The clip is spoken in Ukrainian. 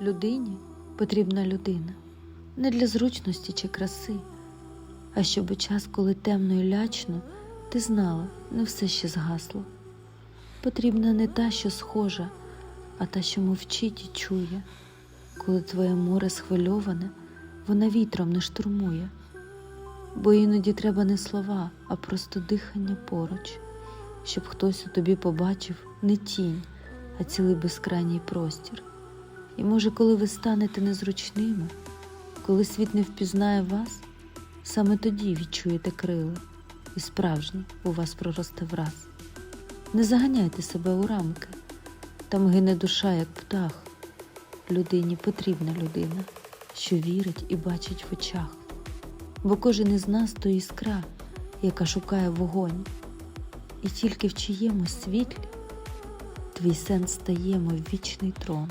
Людині потрібна людина не для зручності чи краси, а щоб у час, коли темно і лячно, ти знала, не все ще згасло. Потрібна не та, що схожа, а та, що мовчить і чує. Коли твоє море схвильоване, вона вітром не штурмує. Бо іноді треба не слова, а просто дихання поруч, щоб хтось у тобі побачив не тінь, а цілий безкрайній простір. І може, коли ви станете незручними, коли світ не впізнає вас, саме тоді відчуєте крила, і справжнє у вас проросте враз. Не заганяйте себе у рамки, там гине душа, як птах. Людині потрібна людина, що вірить і бачить в очах. Бо кожен із нас то іскра, яка шукає вогонь, і тільки в чиємусь світлі твій сенс стає мов вічний трон.